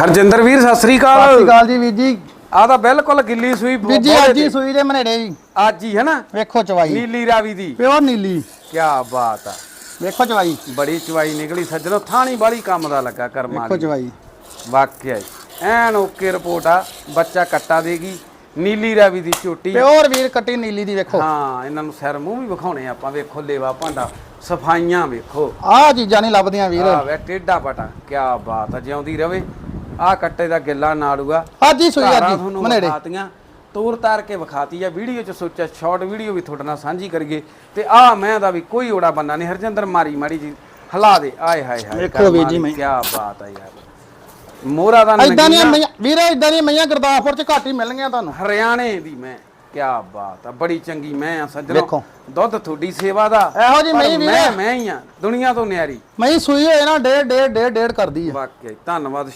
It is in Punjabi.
ਹਰਜਿੰਦਰ ਵੀਰ ਸਤਿ ਸ੍ਰੀ ਸਤਿ ਸ਼੍ਰੀ ਅਕਾਲ ਜੀ ਵੀਰ ਜੀ। ਆ ਤਾਂ ਬਿਲਕੁਲ ਗਿੱਲੀ ਸੂਈ ਵੀਰ ਜੀ ਅੱਜ ਹੀ। ਸੂਈ ਦੇ ਮਨੇੜੇ ਜੀ। ਅੱਜ ਹੀ ਹੈ ਨਾ ਵੇਖੋ ਚਵਾਈ। ਨੀਲੀ ਰਾਵੀ ਦੀ। ਪਿਓਰ ਨੀਲੀ। ਕੀ ਬਾਤ ਆ। ਵੇਖੋ ਚਵਾਈ। ਬੜੀ ਚਵਾਈ ਨਿਕਲੀ। ਸੱਜਣੋ ਥਾਣੀ ਬਾਲੀ ਕੰਮ ਦਾ ਲੱਗਾ ਕਰਮਾਂ ਵੇਖੋ ਚਵਾਈ। ਵਾਕਿਆ ਹੀ ਐਨ ਓਕੇ ਰਿਪੋਰਟ ਆ। ਬੱਚਾ ਕੱਟਾ ਦੇਗੀ ਨੀਲੀ ਰਾਵੀ ਦੀ ਝੋਟੀ ਪਿਓਰ ਵੀਰ ਕੱਟੀ ਨੀਲੀ ਦੀ ਵੇਖੋ। ਹਾਂ ਇਹਨਾਂ ਨੂੰ ਸਿਰ ਮੂੰਹ ਵੀ ਵਿਖਾਉਣੇ ਆਪਾਂ। ਵੇਖੋ ਲੇਵਾ ਭਾਂਡਾ। ਸਫਾਈਆਂ ਵੇਖੋ। ਆਹ ਚੀਜ਼ਾਂ ਨਹੀਂ ਲੱਭਦੀਆਂ ਵੀਰ। ਆ ਵੇ ਟੇਡਾ ਪਟਾ। ਕੀ ਬਾਤ ਆ। ਜਿਉਂਦੀ ਰਵੇ। ਆ ਕੱਟੇ ਦਾ ਗਿੱਲਾ ਨਾੜੂਗਾ ਅੱਜ ਹੀ ਸੂਈ ਅੱਜ ਹੀ ਮਨੇੜੇ। ਵਿਖਾਤੀਆਂ ਤੋਰ ਤਾਰ ਕੇ ਵਿਖਾਤੀ ਆ। ਵੀਡੀਓ ਚ ਸੋਚਿਆ ਸ਼ਾਰਟ ਵੀਡੀਓ ਵੀ ਤੁਹਾਡੇ ਨਾਲ ਸਾਂਝੀ ਕਰੀਏ। ਤੇ ਆ ਮੈਂ ਦਾ ਵੀ ਕੋਈ ਓੜਾ ਬੰਦਾ ਨਹੀਂ। ਹਰਜਿੰਦਰ ਮਾਰੀ ਮਾੜੀ ਜੀ ਹਲਾ ਦੇ। ਆਏ ਹਾਏ ਹਾਏ ਵੇਖੋ ਵੀਰ ਜੀ ਮੈਂ। ਕੀ ਬਾਤ ਆ ਯਾਰ। ਮੋਰਾ ਦਾ ਮਈਆਂ ਵੀਰ ਐਦਾਂ ਦੀਆਂ ਮਈਆਂ ਗੁਰਦਾਸਪੁਰ ਚ ਘੱਟ ਹੀ ਮਿਲਣਗੀਆਂ ਤੁਹਾਨੂੰ। ਹਰਿਆਣੇ ਦੀ ਮੈਂ ਕੀ ਬਾਤ ਆ। ਬੜੀ ਚੰਗੀ ਮੈਂ ਆ ਸੱਜਣੋ। ਦੁੱਧ ਤੁਹਾਡੀ ਸੇਵਾ ਦਾ ਇਹੋ ਜੀ ਮਈ ਵੀਰ ਮੈਂ ਮੈਂ ਹੀ ਆ ਦੁਨੀਆ ਤੋਂ ਨਿਆਰੀ। ਮਈ ਸੂਈ ਹੋਏ ਨਾ ਡੇਢ ਡੇਢ ਡੇਢ ਡੇਢ ਕਰਦੀ ਆ। ਵਾਕਿਆ। ਧੰਨਵਾਦ